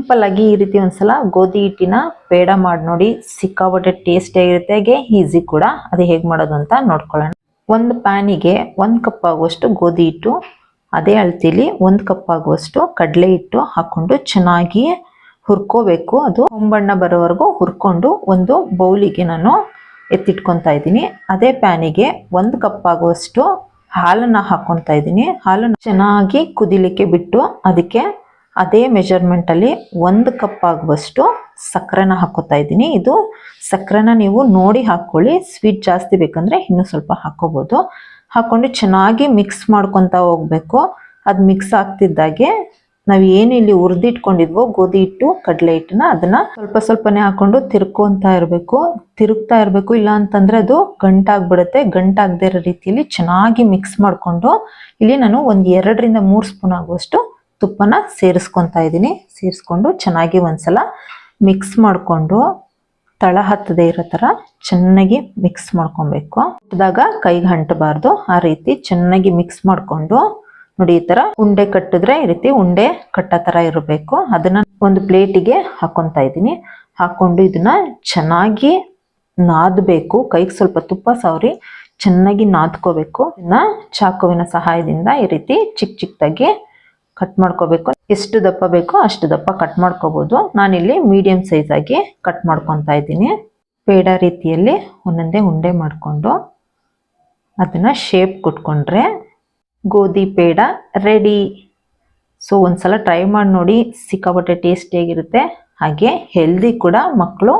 Simple ಆಗಿ ಈ ರೀತಿ ಒಂದ್ಸಲ ಗೋಧಿ ಹಿಟ್ಟಿನ ಪೇಡ ಮಾಡಿ ನೋಡಿ ಸಿಕ್ಕಾಪಟ್ಟೆ ಟೇಸ್ಟ್ ಆಗಿರುತ್ತೆ. ಹಾಗೆ ಈಸಿ ಕೂಡ. ಅದು ಹೇಗೆ ಮಾಡೋದು ಅಂತ ನೋಡ್ಕೊಳ್ಳೋಣ. ಒಂದು ಪ್ಯಾನಿಗೆ ಒಂದು ಕಪ್ ಆಗುವಷ್ಟು ಗೋಧಿ ಹಿಟ್ಟು, ಅದೇ ಅಳತಿಲಿ ಒಂದು ಕಪ್ ಆಗುವಷ್ಟು ಕಡಲೆ ಹಿಟ್ಟು ಹಾಕೊಂಡು ಚೆನ್ನಾಗಿ ಹುರ್ಕೋಬೇಕು. ಅದು ಹೊಂಬಣ್ಣ ಬರೋವರೆಗೂ ಹುರ್ಕೊಂಡು ಒಂದು ಬೌಲಿಗೆ ನಾನು ಎತ್ತಿಟ್ಕೊತಾ ಇದ್ದೀನಿ. ಅದೇ ಪ್ಯಾನಿಗೆ ಒಂದು ಕಪ್ ಆಗುವಷ್ಟು ಹಾಲನ್ನು ಹಾಕ್ಕೊತಾ ಇದ್ದೀನಿ. ಹಾಲನ್ನು ಚೆನ್ನಾಗಿ ಕುದಿಲಿಕ್ಕೆ ಬಿಟ್ಟು ಅದಕ್ಕೆ ಅದೇ ಮೆಜರ್ಮೆಂಟಲ್ಲಿ ಒಂದು ಕಪ್ ಆಗುವಷ್ಟು ಸಕ್ಕರೆನ ಹಾಕೋತಾ ಇದ್ದೀನಿ. ಇದು ಸಕ್ಕರೆನ ನೀವು ನೋಡಿ ಹಾಕ್ಕೊಳ್ಳಿ ಸ್ವೀಟ್ ಜಾಸ್ತಿ ಬೇಕಂದರೆ ಇನ್ನೂ ಸ್ವಲ್ಪ ಹಾಕೋಬೋದು. ಹಾಕ್ಕೊಂಡು ಚೆನ್ನಾಗಿ ಮಿಕ್ಸ್ ಮಾಡ್ಕೊತಾ ಹೋಗಬೇಕು. ಅದು ಮಿಕ್ಸ್ ಆಗ್ತಿದ್ದಾಗೆ ನಾವು ಏನು ಇಲ್ಲಿ ಹುರಿದಿಟ್ಕೊಂಡಿದ್ವೋ ಗೋಧಿ ಹಿಟ್ಟು, ಕಡಲೆ ಹಿಟ್ಟನ್ನ ಅದನ್ನು ಸ್ವಲ್ಪ ಸ್ವಲ್ಪನೇ ಹಾಕೊಂಡು ತಿರ್ಕೊತಾ ಇರಬೇಕು. ತಿರುಗ್ತಾ ಇರಬೇಕು. ಇಲ್ಲ ಅಂತಂದರೆ ಅದು ಗಂಟಾಗ್ಬಿಡುತ್ತೆ. ಗಂಟಾಗದೇ ಇರೋ ರೀತಿಯಲ್ಲಿ ಚೆನ್ನಾಗಿ ಮಿಕ್ಸ್ ಮಾಡಿಕೊಂಡು ಇಲ್ಲಿ ನಾನು ಒಂದು ಎರಡರಿಂದ ಮೂರು ಸ್ಪೂನ್ ಆಗುವಷ್ಟು ತುಪ್ಪನ ಸೇರಿಸ್ಕೊತಾ ಇದ್ದೀನಿ. ಸೇರಿಸ್ಕೊಂಡು ಚೆನ್ನಾಗಿ ಒಂದ್ಸಲ ಮಿಕ್ಸ್ ಮಾಡಿಕೊಂಡು ತಳ ಹತ್ತದೇ ಇರೋ ಥರ ಚೆನ್ನಾಗಿ ಮಿಕ್ಸ್ ಮಾಡ್ಕೊಬೇಕು. ಇದಾಗ ಕೈಗೆ ಅಂಟಬಾರ್ದು. ಆ ರೀತಿ ಚೆನ್ನಾಗಿ ಮಿಕ್ಸ್ ಮಾಡಿಕೊಂಡು ನೋಡಿ ಈ ಥರ ಉಂಡೆ ಕಟ್ಟಿದ್ರೆ ಈ ರೀತಿ ಉಂಡೆ ಕಟ್ಟೋ ಥರ ಇರಬೇಕು. ಅದನ್ನ ಒಂದು ಪ್ಲೇಟಿಗೆ ಹಾಕೊತಾ ಇದ್ದೀನಿ. ಹಾಕ್ಕೊಂಡು ಇದನ್ನ ಚೆನ್ನಾಗಿ ನಾದಬೇಕು. ಕೈಗೆ ಸ್ವಲ್ಪ ತುಪ್ಪ ಸವರಿ ಚೆನ್ನಾಗಿ ನಾದ್ಕೋಬೇಕು. ಇದನ್ನ ಚಾಕುವಿನ ಸಹಾಯದಿಂದ ಈ ರೀತಿ ಚಿಕ್ಕ ಚಿಕ್ಕದಾಗಿ ಕಟ್ ಮಾಡ್ಕೋಬೇಕು. ಎಷ್ಟು ದಪ್ಪ ಬೇಕೋ ಅಷ್ಟು ದಪ್ಪ ಕಟ್ ಮಾಡ್ಕೋಬಹುದು ನಾನಿಲ್ಲಿ ಮೀಡಿಯಂ ಸೈಜ್ ಆಗಿ ಕಟ್ ಮಾಡ್ಕೊತಾ ಇದ್ದೀನಿ. ಪೇಡ ರೀತಿಯಲ್ಲಿ ಒಂದೊಂದೇ ಉಂಡೆ ಮಾಡಿಕೊಂಡು ಅದನ್ನ ಶೇಪ್ ಕೊಟ್ಕೊಂಡ್ರೆ ಗೋಧಿ ಪೇಡ ರೆಡಿ ಸೊ ಒಂದ್ಸಲ ಟ್ರೈ ಮಾಡಿ ನೋಡಿ, ಸಿಕ್ಕಾಪಟ್ಟೆ ಟೇಸ್ಟಿಯಾಗಿರುತ್ತೆ ಹಾಗೆ ಹೆಲ್ದಿ ಕೂಡ ಮಕ್ಕಳು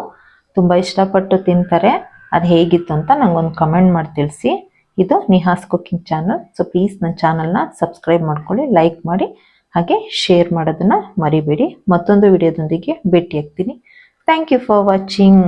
ತುಂಬ ಇಷ್ಟಪಟ್ಟು ತಿಂತಾರೆ. ಅದು ಹೇಗಿತ್ತು ಅಂತ ನಂಗೊಂದು ಕಮೆಂಟ್ ಮಾಡಿ ತಿಳಿಸಿ. ಇದು Nihas cooking channel so please ನನ್ನ ಚಾನಲ್ನ ಸಬ್ಸ್ಕ್ರೈಬ್ ಮಾಡ್ಕೊಳ್ಳಿ ಲೈಕ್ ಮಾಡಿ, ಹಾಗೆ ಶೇರ್ ಮಾಡೋದನ್ನು ಮರಿಬೇಡಿ. ಮತ್ತೊಂದು ವಿಡಿಯೋದೊಂದಿಗೆ ಭೇಟಿ ಆಗ್ತೀನಿ ಥ್ಯಾಂಕ್ ಯು ಫಾರ್ ವಾಚಿಂಗ್